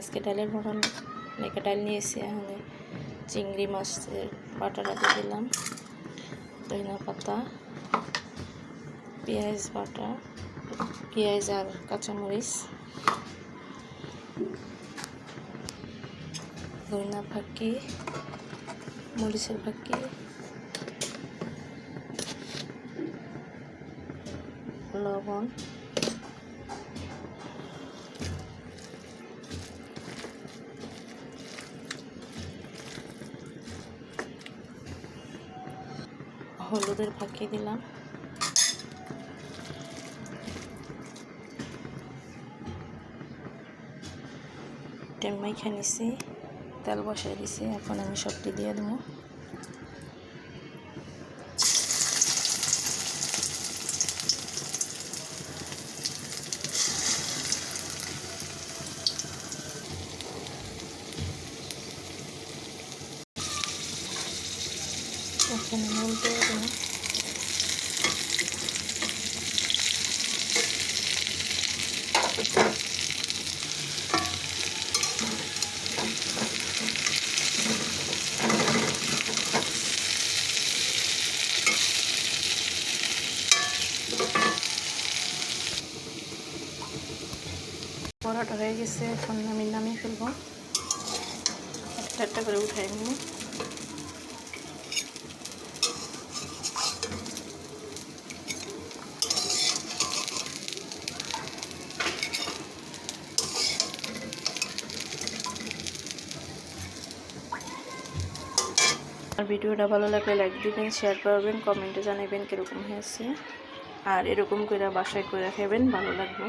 আজকে ডালের বড়া মেকা ডাল নিয়েছি, এখানে চিংড়ি মাছের বাটাটা দিয়ে দিলাম, ধনিয়া পাতা, পেঁয়াজ বাটা, পেঁয়াজ আর কাঁচামরিচ, ধনিয়া ফাঁকি, মরিচের ফাঁকি, লবণ হলুদের ফাঁকি দিলাম। টেম্মাই খানিছি তেল বসাই দিছি এখন আমি সবটি দিয়ে দেবো। এখন আমি উল্টে দেবো পরোটা হয়ে গেছে, এখন আমি নামিয়ে ফেলব। একটা একটা করে উঠাই নিই আর ভিডিওটা ভালো লাগলে লাইক দিবেন শেয়ার করবেন কমেন্টে জানাবেন কীরকম হয়েছে। আর এরকম করে বাসায় করে খাবেন ভালো লাগবে।